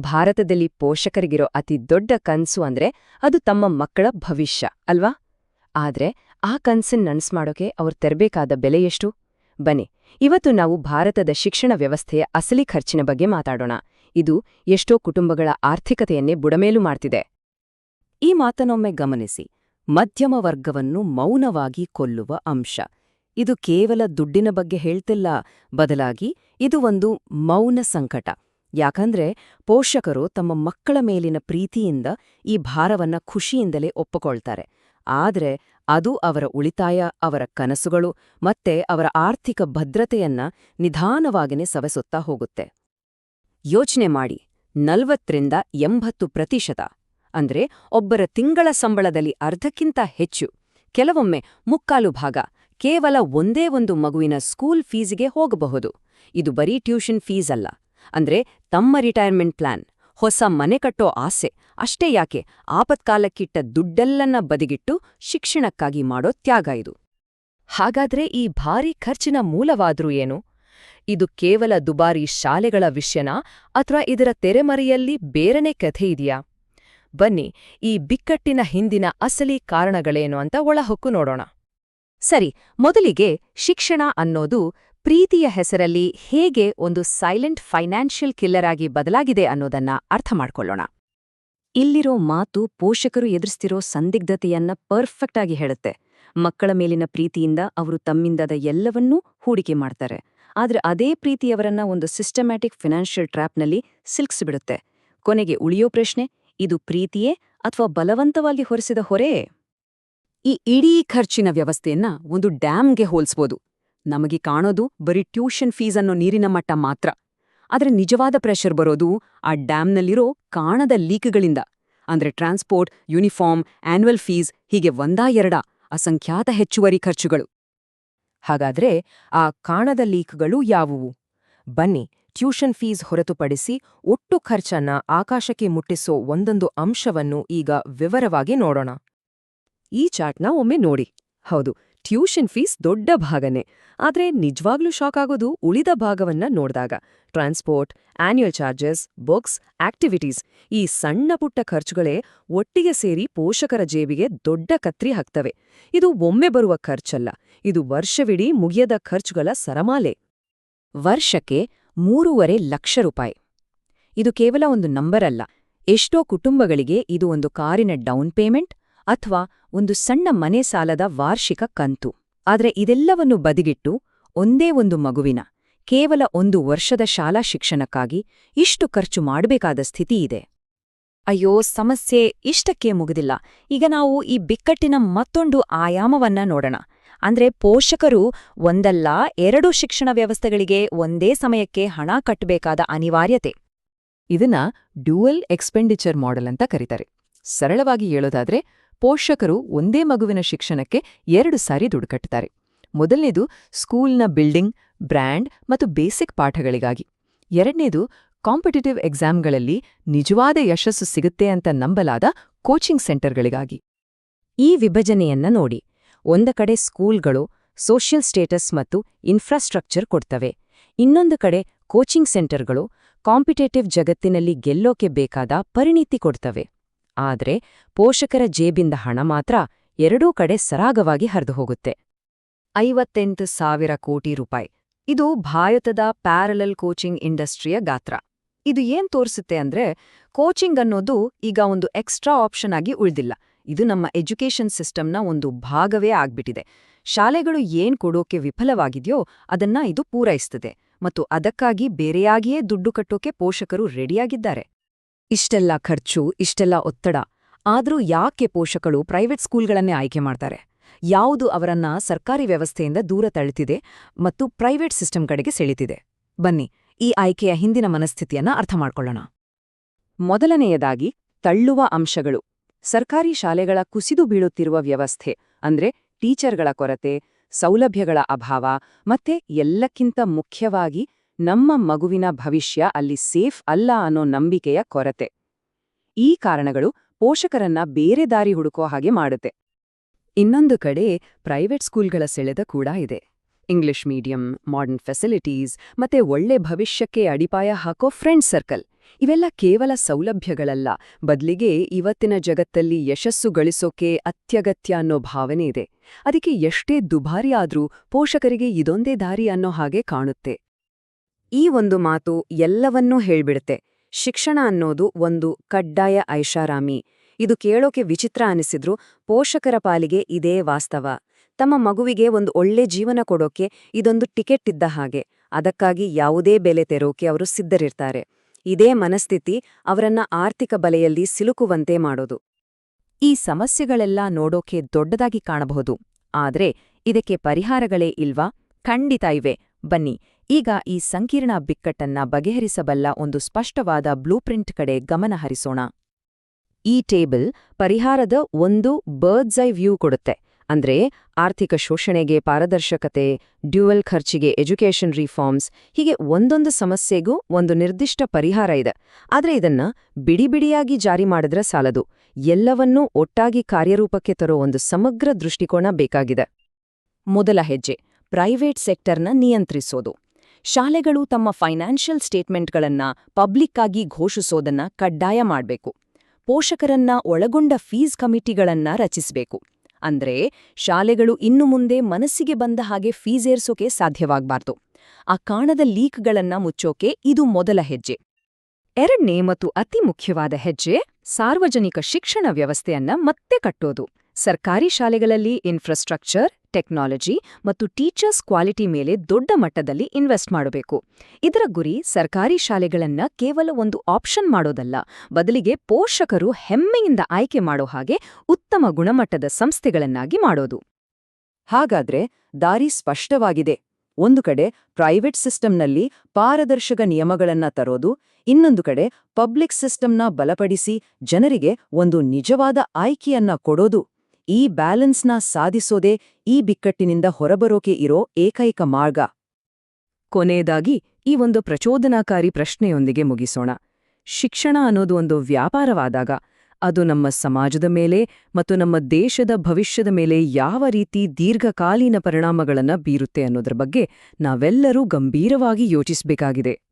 ಭಾರತದಲ್ಲಿ ಪೋಷಕರಿಗಿರೋ ಅತಿ ದೊಡ್ಡ ಕನ್ಸು ಅಂದ್ರೆ ಅದು ತಮ್ಮ ಮಕ್ಕಳ ಭವಿಷ್ಯ, ಅಲ್ವಾ? ಆದ್ರೆ ಆ ಕನ್ಸನ್ ನನ್ಸ್ ಮಾಡೋಕೆ ಅವ್ರು ತೆರಬೇಕಾದ ಬೆಲೆ ಎಷ್ಟು? ಬನ್ನಿ, ಇವತ್ತು ನಾವು ಭಾರತದ ಶಿಕ್ಷಣ ವ್ಯವಸ್ಥೆಯ ಅಸಲಿ ಖರ್ಚಿನ ಬಗ್ಗೆ ಮಾತಾಡೋಣ. ಇದು ಎಷ್ಟೋ ಕುಟುಂಬಗಳ ಆರ್ಥಿಕತೆಯನ್ನೇ ಬುಡಮೇಲು ಮಾಡ್ತಿದೆ. ಈ ಮಾತನೊಮ್ಮೆ ಗಮನಿಸಿ, ಮಧ್ಯಮ ವರ್ಗವನ್ನು ಮೌನವಾಗಿ ಕೊಲ್ಲುವ ಅಂಶ. ಇದು ಕೇವಲ ದುಡ್ಡಿನ ಬಗ್ಗೆ ಹೇಳ್ತಿಲ್ಲ, ಬದಲಾಗಿ ಇದು ಒಂದು ಮೌನ ಸಂಕಟ. ಯಾಕಂದ್ರೆ ಪೋಷಕರು ತಮ್ಮ ಮಕ್ಕಳ ಮೇಲಿನ ಪ್ರೀತಿಯಿಂದ ಈ ಭಾರವನ್ನ ಖುಷಿಯಿಂದಲೇ ಒಪ್ಪಿಕೊಳ್ತಾರೆ. ಆದ್ರೆ ಅದು ಅವರ ಉಳಿತಾಯ, ಅವರ ಕನಸುಗಳು ಮತ್ತೆ ಅವರ ಆರ್ಥಿಕ ಭದ್ರತೆಯನ್ನ ನಿಧಾನವಾಗಿನೇ ಸವೆಸುತ್ತಾ ಹೋಗುತ್ತೆ. ಯೋಚನೆ ಮಾಡಿ, ನಲ್ವತ್ತರಿಂದ ಎಂಬತ್ತು ಪ್ರತಿಶತ. ಅಂದ್ರೆ ಒಬ್ಬರ ತಿಂಗಳ ಸಂಬಳದಲ್ಲಿ ಅರ್ಧಕ್ಕಿಂತ ಹೆಚ್ಚು. ಕೆಲವೊಮ್ಮೆ ಮುಕ್ಕಾಲು ಭಾಗ, ಕೇವಲ ಒಂದೇ ಒಂದು ಮಗುವಿನ ಸ್ಕೂಲ್ ಫೀಸಿಗೆ ಹೋಗಬಹುದು. ಇದು ಬರೀ ಟ್ಯೂಷನ್ ಫೀಸ್ ಅಲ್ಲ. ಅಂದ್ರೆ ತಮ್ಮ ರಿಟೈರ್ಮೆಂಟ್ ಪ್ಲಾನ್ ಹೊಸ ಮನೆ ಕಟ್ಟೋ ಆಸೆ, ಅಷ್ಟೇ ಯಾಕೆ ಆಪತ್ಕಾಲಕ್ಕಿಟ್ಟ ದುಡ್ಡೆಲ್ಲನ್ನ ಬದಿಗಿಟ್ಟು ಶಿಕ್ಷಣಕ್ಕಾಗಿ ಮಾಡೋ ತ್ಯಾಗ ಇದು. ಹಾಗಾದ್ರೆ ಈ ಭಾರೀ ಖರ್ಚಿನ ಮೂಲವಾದ್ರೂ ಏನು? ಇದು ಕೇವಲ ದುಬಾರಿ ಶಾಲೆಗಳ ವಿಷಯನಾ ಅಥವಾ ಇದರ ತೆರೆಮರೆಯಲ್ಲಿ ಬೇರೆನೇ ಕಥೆ ಇದೆಯಾ? ಬನ್ನಿ, ಈ ಬಿಕ್ಕಟ್ಟಿನ ಹಿಂದಿನ ಅಸಲಿ ಕಾರಣಗಳೇನು ಅಂತ ಒಳಹೊಕ್ಕು ನೋಡೋಣ. ಸರಿ, ಮೊದಲಿಗೆ ಶಿಕ್ಷಣ ಅನ್ನೋದು ಪ್ರೀತಿಯ ಹೆಸರಲ್ಲಿ ಹೇಗೆ ಒಂದು ಸೈಲೆಂಟ್ ಫೈನಾನ್ಷಿಯಲ್ ಕಿಲ್ಲರ್ ಆಗಿ ಬದಲಾಗಿದೆ ಅನ್ನೋದನ್ನ ಅರ್ಥ ಮಾಡ್ಕೊಳ್ಳೋಣ. ಇಲ್ಲಿರೋ ಮಾತು ಪೋಷಕರು ಎದುರಿಸ್ತಿರೋ ಸಂದಿಗ್ಧತೆಯನ್ನ ಪರ್ಫೆಕ್ಟ್ ಆಗಿ ಹೇಳುತ್ತೆ. ಮಕ್ಕಳ ಮೇಲಿನ ಪ್ರೀತಿಯಿಂದ ಅವರು ತಮ್ಮಿಂದದ ಎಲ್ಲವನ್ನೂ ಹೂಡಿಕೆ ಮಾಡ್ತಾರೆ. ಆದರೆ ಅದೇ ಪ್ರೀತಿಯವರನ್ನ ಒಂದು ಸಿಸ್ಟಮ್ಯಾಟಿಕ್ ಫಿನಾನ್ಷಿಯಲ್ ಟ್ರ್ಯಾಪ್ನಲ್ಲಿ ಸಿಲ್ಕ್ಸ್ಬಿಡುತ್ತೆ. ಕೊನೆಗೆ ಉಳಿಯೋ ಪ್ರಶ್ನೆ, ಇದು ಪ್ರೀತಿಯೇ ಅಥವಾ ಬಲವಂತವಾಗಿ ಹೊರಿಸಿದ ಹೊರೆಯೇ ಈ ಇಡೀ ಖರ್ಚಿನ ವ್ಯವಸ್ಥೆಯನ್ನ ಒಂದು ಡ್ಯಾಮ್ಗೆ ಹೋಲ್ಸ್ಬೋದು. ನಮಗೆ ಕಾಣೋದು ಬರೀ ಟ್ಯೂಷನ್ ಫೀಸ್ ಅನ್ನೋ ನೀರಿನ ಮಟ್ಟ ಮಾತ್ರ. ಆದ್ರೆ ನಿಜವಾದ ಪ್ರೆಷರ್ ಬರೋದು ಆ ಡ್ಯಾಮ್ನಲ್ಲಿರೋ ಕಾಣದ ಲೀಕ್ಗಳಿಂದ ಅಂದ್ರೆ ಟ್ರಾನ್ಸ್ಪೋರ್ಟ್ ಯೂನಿಫಾರ್ಮ್ ಆನ್ಯುವಲ್ ಫೀಸ್ ಹೀಗೆ ಒಂದಾ ಎರಡ ಅಸಂಖ್ಯಾತ ಹೆಚ್ಚುವರಿ ಖರ್ಚುಗಳು. ಹಾಗಾದ್ರೆ ಆ ಕಾಣದ ಲೀಕ್ಗಳು ಯಾವುವು? ಬನ್ನಿ, ಟ್ಯೂಷನ್ ಫೀಸ್ ಹೊರತುಪಡಿಸಿ ಒಟ್ಟು ಖರ್ಚನ್ನ ಆಕಾಶಕ್ಕೆ ಮುಟ್ಟಿಸೋ ಒಂದೊಂದು ಅಂಶವನ್ನು ಈಗ ವಿವರವಾಗಿ ನೋಡೋಣ. ಈ ಚಾರ್ಟ್ನ ಒಮ್ಮೆ ನೋಡಿ. ಹೌದು ಟ್ಯೂಷನ್ ಫೀಸ್ ದೊಡ್ಡ ಭಾಗನೇ. ಆದ್ರೆ ನಿಜವಾಗ್ಲೂ ಶಾಕ್ ಆಗೋದು ಉಳಿದ ಭಾಗವನ್ನ ನೋಡ್ದಾಗ. Transport annual charges books activities ಈ ಸಣ್ಣ ಪುಟ್ಟ ಖರ್ಚುಗಳೇ ಒಟ್ಟಿಗೆ ಸೇರಿ ಪೋಷಕರ ಜೇಬಿಗೆ ದೊಡ್ಡ ಕತ್ರಿ ಹಾಕ್ತವೆ. ಇದು ಒಮ್ಮೆ ಬರುವ ಖರ್ಚಲ್ಲ. ಇದು ವರ್ಷವಿಡೀ ಮುಗಿಯದ ಖರ್ಚುಗಳ ಸರಮಾಲೆ. ವರ್ಷಕ್ಕೆ ಮೂರುವರೆ ಲಕ್ಷ ರೂಪಾಯಿ. ಇದು ಕೇವಲ ಒಂದು ನಂಬರ್ ಅಲ್ಲ ಎಷ್ಟೋ ಕುಟುಂಬಗಳಿಗೆ ಇದು ಒಂದು ಕಾರಿನ ಡೌನ್ ಪೇಮೆಂಟ್ ಅಥವಾ ಒಂದು ಸಣ್ಣ ಮನೆ ಸಾಲದ ವಾರ್ಷಿಕ ಕಂತು. ಆದರೆ ಇದೆಲ್ಲವನ್ನು ಬದಿಗಿಟ್ಟು ಒಂದೇ ಒಂದು ಮಗುವಿನ, ಕೇವಲ ಒಂದು ವರ್ಷದ ಶಾಲಾ ಶಿಕ್ಷಣಕ್ಕಾಗಿ ಇಷ್ಟು ಖರ್ಚು ಮಾಡಬೇಕಾದ ಸ್ಥಿತಿ ಇದೆ. ಅಯ್ಯೋ, ಸಮಸ್ಯೆ ಇಷ್ಟಕ್ಕೆ ಮುಗಿದಿಲ್ಲ. ಈಗ ನಾವು ಈ ಬಿಕ್ಕಟ್ಟಿನ ಮತ್ತೊಂದು ಆಯಾಮವನ್ನ ನೋಡೋಣ. ಅಂದ್ರೆ ಪೋಷಕರು ಒಂದಲ್ಲ ಎರಡು ಶಿಕ್ಷಣ ವ್ಯವಸ್ಥೆಗಳಿಗೆ ಒಂದೇ ಸಮಯಕ್ಕೆ ಹಣ ಕಟ್ಟಬೇಕಾದ ಅನಿವಾರ್ಯತೆ. ಇದನ್ನ ಡ್ಯೂಯಲ್ ಎಕ್ಸ್ಪೆಂಡಿಚರ್ ಮಾಡೆಲ್ ಅಂತ ಕರೀತಾರೆ. ಸರಳವಾಗಿ ಹೇಳೋದಾದ್ರೆ ಪೋಷಕರು ಒಂದೇ ಮಗುವಿನ ಶಿಕ್ಷಣಕ್ಕೆ ಎರಡು ಸಾರಿ ದುಡ್ಡು ಕಟ್ಟುತ್ತಾರೆ ಮೊದಲನೇದು ಸ್ಕೂಲ್ನ ಬಿಲ್ಡಿಂಗ್, ಬ್ರ್ಯಾಂಡ್ ಮತ್ತು ಬೇಸಿಕ್ ಪಾಠಗಳಿಗಾಗಿ. ಎರಡನೇದು ಕಾಂಪಿಟೇಟಿವ್ ಎಕ್ಸಾಮ್ಗಳಲ್ಲಿ ನಿಜವಾದ ಯಶಸ್ಸು ಸಿಗುತ್ತೆ ಅಂತ ನಂಬಲಾದ ಕೋಚಿಂಗ್ ಸೆಂಟರ್ಗಳಿಗಾಗಿ. ಈ ವಿಭಜನೆಯನ್ನ ನೋಡಿ. ಒಂದ ಕಡೆ ಸ್ಕೂಲ್ಗಳು ಸೋಷಿಯಲ್ ಸ್ಟೇಟಸ್ ಮತ್ತು ಇನ್ಫ್ರಾಸ್ಟ್ರಕ್ಚರ್ ಕೊಡ್ತವೆ. ಇನ್ನೊಂದು ಕಡೆ ಕೋಚಿಂಗ್ ಸೆಂಟರ್ಗಳು ಕಾಂಪಿಟೇಟಿವ್ ಜಗತ್ತಿನಲ್ಲಿ ಗೆಲ್ಲೋಕೆ ಬೇಕಾದ ಪರಿಣಿತಿ ಕೊಡ್ತವೆ. ಆದ್ರೆ ಪೋಷಕರ ಜೇಬಿಂದ ಹಣ ಮಾತ್ರ ಎರಡೂ ಕಡೆ ಸರಾಗವಾಗಿ ಹರಿದು ಹೋಗುತ್ತೆ ಐವತ್ತೆಂಟು ಸಾವಿರ ಕೋಟಿ ರೂಪಾಯಿ. ಇದು ಭಾರತದ ಪ್ಯಾರಲಲ್ ಕೋಚಿಂಗ್ ಇಂಡಸ್ಟ್ರಿಯ ಗಾತ್ರ. ಇದು ಏನ್ ತೋರಿಸುತ್ತೆ ಅಂದ್ರೆ ಕೋಚಿಂಗ್ ಅನ್ನೋದು ಈಗ ಒಂದು ಎಕ್ಸ್ಟ್ರಾ ಆಪ್ಷನ್ ಆಗಿ ಉಳಿದಿಲ್ಲ. ಇದು ನಮ್ಮ ಎಜುಕೇಷನ್ ಸಿಸ್ಟಮ್ನ ಒಂದು ಭಾಗವೇ ಆಗ್ಬಿಟ್ಟಿದೆ. ಶಾಲೆಗಳು ಏನ್ ಕೊಡೋಕೆ ವಿಫಲವಾಗಿದೆಯೋ ಅದನ್ನ ಇದು ಪೂರೈಸ್ತದೆ. ಮತ್ತು ಅದಕ್ಕಾಗಿ ಬೇರೆಯಾಗಿಯೇ ದುಡ್ಡು ಕಟ್ಟೋಕೆ ಪೋಷಕರು ರೆಡಿಯಾಗಿದ್ದಾರೆ. ಇಷ್ಟೆಲ್ಲ ಖರ್ಚು, ಇಷ್ಟೆಲ್ಲ ಒತ್ತಡ. ಆದರೂ ಯಾಕೆ ಪೋಷಕರು ಪ್ರೈವೇಟ್ ಸ್ಕೂಲ್ಗಳನ್ನೇ ಆಯ್ಕೆ ಮಾಡ್ತಾರೆ? ಯಾವುದು ಅವರನ್ನ ಸರ್ಕಾರಿ ವ್ಯವಸ್ಥೆಯಿಂದ ದೂರ ತಳ್ಳುತ್ತಿದೆ ಮತ್ತು ಪ್ರೈವೇಟ್ ಸಿಸ್ಟಮ್ ಕಡೆಗೆ ಸೆಳಿತಿದೆ? ಬನ್ನಿ, ಈ ಆಯ್ಕೆಯ ಹಿಂದಿನ ಮನಸ್ಥಿತಿಯನ್ನ ಅರ್ಥ ಮಾಡ್ಕೊಳ್ಳೋಣ. ಮೊದಲನೆಯದಾಗಿ, ತಳ್ಳುವ ಅಂಶಗಳು. ಸರ್ಕಾರಿ ಶಾಲೆಗಳ ಕುಸಿದು ಬೀಳುತ್ತಿರುವ ವ್ಯವಸ್ಥೆ, ಅಂದ್ರೆ ಟೀಚರ್ಗಳ ಕೊರತೆ, ಸೌಲಭ್ಯಗಳ ಅಭಾವ, ಮತ್ತೆ ಎಲ್ಲಕ್ಕಿಂತ ಮುಖ್ಯವಾಗಿ ನಮ್ಮ ಮಗುವಿನ ಭವಿಷ್ಯ ಅಲ್ಲಿ ಸೇಫ್ ಅಲ್ಲ ಅನ್ನೋ ನಂಬಿಕೆಯ ಕೊರತೆ. ಈ ಕಾರಣಗಳು ಪೋಷಕರನ್ನ ಬೇರೆ ದಾರಿ ಹುಡುಕೋ ಹಾಗೆ ಮಾಡುತ್ತೆ. ಇನ್ನೊಂದು ಕಡೆ ಪ್ರೈವೇಟ್ ಸ್ಕೂಲ್ಗಳ ಸೆಳೆದ ಕೂಡ ಇದೆ. ಇಂಗ್ಲಿಷ್ ಮೀಡಿಯಂ, ಮಾಡರ್ನ್ ಫೆಸಿಲಿಟೀಸ್ ಮತ್ತೆ ಒಳ್ಳೆ ಭವಿಷ್ಯಕ್ಕೆ ಅಡಿಪಾಯ ಹಾಕೋ ಫ್ರೆಂಡ್ ಸರ್ಕಲ್ ಇವೆಲ್ಲ ಕೇವಲ ಸೌಲಭ್ಯಗಳಲ್ಲ. ಬದಲಿಗೆ ಇವತ್ತಿನ ಜಗತ್ತಲ್ಲಿ ಯಶಸ್ಸು ಗಳಿಸೋಕೆ ಅತ್ಯಗತ್ಯ ಅನ್ನೋ ಭಾವನೆ ಇದೆ. ಅದಕ್ಕೆ ಎಷ್ಟೇ ದುಬಾರಿ ಆದ್ರೂ ಪೋಷಕರಿಗೆ ಇದೊಂದೇ ದಾರಿ ಅನ್ನೋ ಹಾಗೆ ಕಾಣುತ್ತೆ. ಈ ಒಂದು ಮಾತು ಎಲ್ಲವನ್ನೂ ಹೇಳ್ಬಿಡುತ್ತೆ. ಶಿಕ್ಷಣ ಅನ್ನೋದು ಒಂದು ಕಡ್ಡಾಯ ಐಷಾರಾಮಿ. ಇದು ಕೇಳೋಕೆ ವಿಚಿತ್ರ ಅನಿಸಿದ್ರೂ, ಪೋಷಕರ ಪಾಲಿಗೆ ಇದೇ ವಾಸ್ತವ. ತಮ್ಮ ಮಗುವಿಗೆ ಒಂದು ಒಳ್ಳೆ ಜೀವನ ಕೊಡೋಕೆ ಇದೊಂದು ಟಿಕೆಟ್ ಇದ್ದ ಹಾಗೆ. ಅದಕ್ಕಾಗಿ ಯಾವುದೇ ಬೆಲೆ ತೆರೋಕೆ ಅವರು ಸಿದ್ಧರಿರ್ತಾರೆ. ಇದೇ ಮನಸ್ಥಿತಿ ಅವರನ್ನ ಆರ್ಥಿಕ ಬಲೆಯಲ್ಲಿ ಸಿಲುಕುವಂತೆ ಮಾಡೋದು. ಈ ಸಮಸ್ಯೆಗಳೆಲ್ಲ ನೋಡೋಕೆ ದೊಡ್ಡದಾಗಿ ಕಾಣಬಹುದು. ಆದ್ರೆ ಇದಕ್ಕೆ ಪರಿಹಾರಗಳೇ ಇಲ್ವಾ? ಖಂಡಿತ ಇವೆ. ಬನ್ನಿ. ಈಗ ಈ ಸಂಕೀರ್ಣ ಬಿಕ್ಕಟ್ಟನ್ನ ಬಗೆಹರಿಸಬಲ್ಲ ಒಂದು ಸ್ಪಷ್ಟವಾದ ಬ್ಲೂಪ್ರಿಂಟ್ ಕಡೆ ಗಮನಹರಿಸೋಣ ಈ ಟೇಬಲ್ ಪರಿಹಾರದ ಒಂದು ಬರ್ಡ್ಸ್ ಐ ವ್ಯೂ ಕೊಡುತ್ತೆ. ಅಂದ್ರೆ ಆರ್ಥಿಕ ಶೋಷಣೆಗೆ ಪಾರದರ್ಶಕತೆ, ಡ್ಯುಯಲ್ ಖರ್ಚಿಗೆ ಎಜುಕೇಷನ್ ರಿಫಾರ್ಮ್ಸ್, ಹೀಗೆ ಒಂದೊಂದು ಸಮಸ್ಯೆಗೂ ಒಂದು ನಿರ್ದಿಷ್ಟ ಪರಿಹಾರ ಇದೆ. ಆದರೆ ಇದನ್ನ ಬಿಡಿಬಿಡಿಯಾಗಿ ಜಾರಿ ಮಾಡಿದ್ರೆ ಸಾಲದು. ಎಲ್ಲವನ್ನೂ ಒಟ್ಟಾಗಿ ಕಾರ್ಯರೂಪಕ್ಕೆ ತರೋ ಒಂದು ಸಮಗ್ರ ದೃಷ್ಟಿಕೋನ ಬೇಕಾಗಿದೆ. ಮೊದಲ ಹೆಜ್ಜೆ ಪ್ರೈವೇಟ್ ಸೆಕ್ಟರ್ನ ನಿಯಂತ್ರಿಸೋದು. ಶಾಲೆಗಳು ತಮ್ಮ ಫೈನಾನ್ಷಿಯಲ್ ಸ್ಟೇಟ್ಮೆಂಟ್ಗಳನ್ನ ಪಬ್ಲಿಕ್ ಆಗಿ ಘೋಷಿಸೋದನ್ನ ಕಡ್ಡಾಯ ಮಾಡಬೇಕು. ಪೋಷಕರನ್ನ ಒಳಗೊಂಡ ಫೀಸ್ ಕಮಿಟಿಗಳನ್ನ ರಚಿಸಬೇಕು. ಅಂದ್ರೆ ಶಾಲೆಗಳು ಇನ್ನು ಮುಂದೆ ಮನಸ್ಸಿಗೆ ಬಂದ ಹಾಗೆ ಫೀಸ್ ಏರ್ಸೋಕೆ ಸಾಧ್ಯವಾಗಬಾರ್ದು. ಆ ಕಾಣದ ಲೀಕ್ಗಳನ್ನ ಮುಚ್ಚೋಕೆ ಇದು ಮೊದಲ ಹೆಜ್ಜೆ. ಎರಡನೇ ಮತ್ತು ಅತಿ ಮುಖ್ಯವಾದ ಹೆಜ್ಜೆ, ಸಾರ್ವಜನಿಕ ಶಿಕ್ಷಣ ವ್ಯವಸ್ಥೆಯನ್ನ ಮತ್ತೆ ಕಟ್ಟೋದು. ಸರ್ಕಾರಿ ಶಾಲೆಗಳಲ್ಲಿ ಇನ್ಫ್ರಾಸ್ಟ್ರಕ್ಚರ್ ಟೆಕ್ನಾಲಜಿ ಮತ್ತು ಟೀಚರ್ಸ್ ಕ್ವಾಲಿಟಿ ಮೇಲೆ ದೊಡ್ಡ ಮಟ್ಟದಲ್ಲಿ ಇನ್ವೆಸ್ಟ್ ಮಾಡಬೇಕು. ಇದರ ಗುರಿ ಸರ್ಕಾರಿ ಶಾಲೆಗಳನ್ನ ಕೇವಲ ಒಂದು ಆಪ್ಷನ್ ಮಾಡೋದಲ್ಲ, ಬದಲಿಗೆ ಪೋಷಕರು ಹೆಮ್ಮೆಯಿಂದ ಆಯ್ಕೆ ಮಾಡೋ ಹಾಗೆ ಉತ್ತಮ ಗುಣಮಟ್ಟದ ಸಂಸ್ಥೆಗಳನ್ನಾಗಿ ಮಾಡೋದು. ಹಾಗಾದ್ರೆ ದಾರಿ ಸ್ಪಷ್ಟವಾಗಿದೆ. ಒಂದು ಕಡೆ ಪ್ರೈವೇಟ್ ಸಿಸ್ಟಂನಲ್ಲಿ ಪಾರದರ್ಶಕ ನಿಯಮಗಳನ್ನ ತರೋದು, ಇನ್ನೊಂದು ಕಡೆ ಪಬ್ಲಿಕ್ ಸಿಸ್ಟಂನ ಬಲಪಡಿಸಿ ಜನರಿಗೆ ಒಂದು ನಿಜವಾದ ಆಯ್ಕೆಯನ್ನ ಕೊಡೋದು. ಈ ಬ್ಯಾಲೆನ್ಸ್ನ ಸಾಧಿಸೋದೇ ಈ ಬಿಕ್ಕಟ್ಟಿನಿಂದ ಹೊರಬರೋಕೆ ಇರೋ ಏಕೈಕ ಮಾರ್ಗ. ಕೊನೆಯದಾಗಿ, ಈ ಒಂದು ಪ್ರಚೋದನಾಕಾರಿ ಪ್ರಶ್ನೆಯೊಂದಿಗೆ ಮುಗಿಸೋಣ. ಶಿಕ್ಷಣ ಅನ್ನೋದು ಒಂದು ವ್ಯಾಪಾರವಾದಾಗ, ಅದು ನಮ್ಮ ಸಮಾಜದ ಮೇಲೆ ಮತ್ತು ನಮ್ಮ ದೇಶದ ಭವಿಷ್ಯದ ಮೇಲೆ ಯಾವ ರೀತಿ ದೀರ್ಘಕಾಲೀನ ಪರಿಣಾಮಗಳನ್ನು ಬೀರುತ್ತೆ ಅನ್ನೋದ್ರ ಬಗ್ಗೆ ನಾವೆಲ್ಲರೂ ಗಂಭೀರವಾಗಿ ಯೋಚಿಸಬೇಕಾಗಿದೆ.